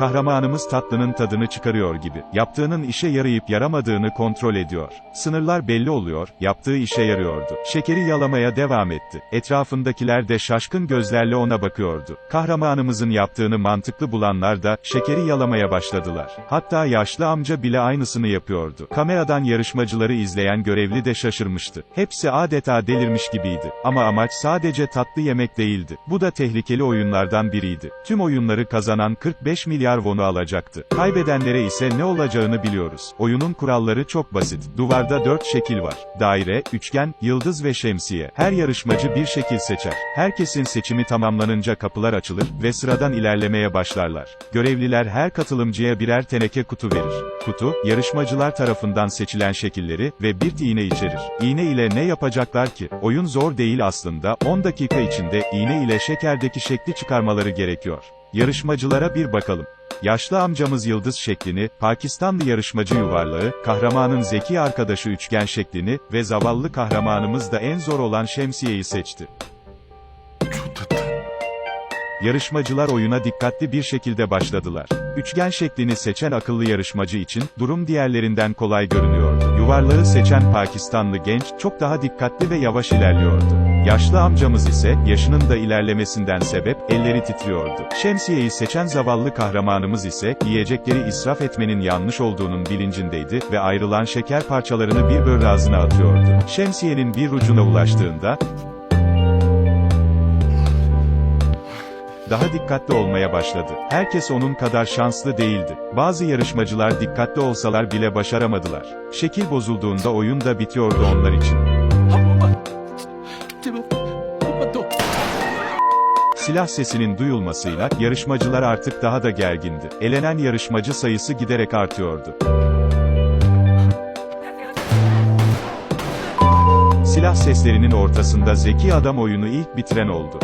Kahramanımız tatlının tadını çıkarıyor gibi. Yaptığının işe yarayıp yaramadığını kontrol ediyor. Sınırlar belli oluyor, yaptığı işe yarıyordu. Şekeri yalamaya devam etti. Etrafındakiler de şaşkın gözlerle ona bakıyordu. Kahramanımızın yaptığını mantıklı bulanlar da, şekeri yalamaya başladılar. Hatta yaşlı amca bile aynısını yapıyordu. Kameradan yarışmacıları izleyen görevli de şaşırmıştı. Hepsi adeta delirmiş gibiydi. Ama amaç sadece tatlı yemek değildi. Bu da tehlikeli oyunlardan biriydi. Tüm oyunları kazanan 45 milyar wonu alacaktı. Kaybedenlere ise ne olacağını biliyoruz. Oyunun kuralları çok basit. Duvarda 4 şekil var. Daire, üçgen, yıldız ve şemsiye. Her yarışmacı bir şekil seçer. Herkesin seçimi tamamlanınca kapılar açılır ve sıradan ilerlemeye başlarlar. Görevliler her katılımcıya birer teneke kutu verir. Kutu, yarışmacılar tarafından seçilen şekilleri ve bir iğne içerir. İğne ile ne yapacaklar ki? Oyun zor değil aslında, 10 dakika içinde iğne ile şekerdeki şekli çıkarmaları gerekiyor. Yarışmacılara bir bakalım. Yaşlı amcamız yıldız şeklini, Pakistanlı yarışmacı yuvarlağı, kahramanın zeki arkadaşı üçgen şeklini ve zavallı kahramanımız da en zor olan şemsiyeyi seçti. Yarışmacılar oyuna dikkatli bir şekilde başladılar. Üçgen şeklini seçen akıllı yarışmacı için, durum diğerlerinden kolay görünüyordu. Yuvarlağı seçen Pakistanlı genç, çok daha dikkatli ve yavaş ilerliyordu. Yaşlı amcamız ise, yaşının da ilerlemesinden sebep, elleri titriyordu. Şemsiyeyi seçen zavallı kahramanımız ise, yiyecekleri israf etmenin yanlış olduğunun bilincindeydi ve ayrılan şeker parçalarını bir böl ağzına atıyordu. Şemsiyenin bir ucuna ulaştığında, daha dikkatli olmaya başladı. Herkes onun kadar şanslı değildi. Bazı yarışmacılar dikkatli olsalar bile başaramadılar. Şekil bozulduğunda oyun da bitiyordu onlar için. Silah sesinin duyulmasıyla, yarışmacılar artık daha da gergindi. Elenen yarışmacı sayısı giderek artıyordu. Silah seslerinin ortasında zeki adam oyunu ilk bitiren oldu.